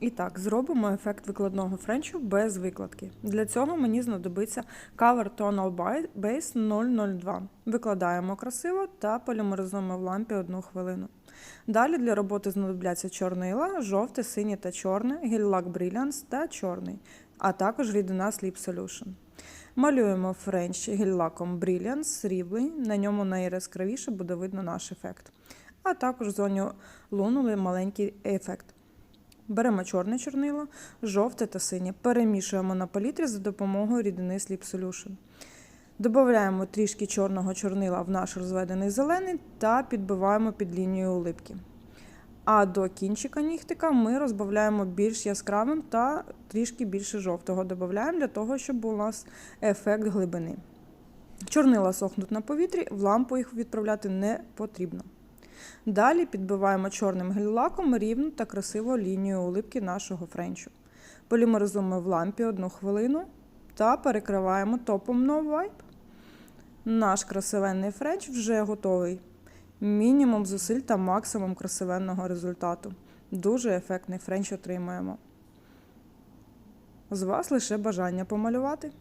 І так, зробимо ефект викладного френчу без викладки. Для цього мені знадобиться Cover Tonal Base 002. Викладаємо красиво та полімеризуємо в лампі одну хвилину. Далі для роботи знадобляться чорнила, жовте, синє та чорне, гель-лак Brilliance та чорний, а також рідина Sleep Solution. Малюємо френч гель-лаком Brilliance сріблий, на ньому найяскравіше буде видно наш ефект. А також в зоні лунули маленький ефект. Беремо чорне чорнило, жовте та синє, перемішуємо на палітрі за допомогою рідини Sleep Solution. Додаємо трішки чорного чорнила в наш розведений зелений та підбиваємо під лінією улипки. А до кінчика нігтика ми розбавляємо більш яскравим та трішки більше жовтого додаємо для того, щоб у нас ефект глибини. Чорнила сохнуть на повітрі, в лампу їх відправляти не потрібно. Далі підбиваємо чорним гель-лаком рівну та красиву лінію улипки нашого френчу. Полімеризуємо в лампі одну хвилину та перекриваємо топом No Wipe. Наш красивенний френч вже готовий. Мінімум зусиль та максимум красивенного результату. Дуже ефектний френч отримаємо. З вас лише бажання помалювати.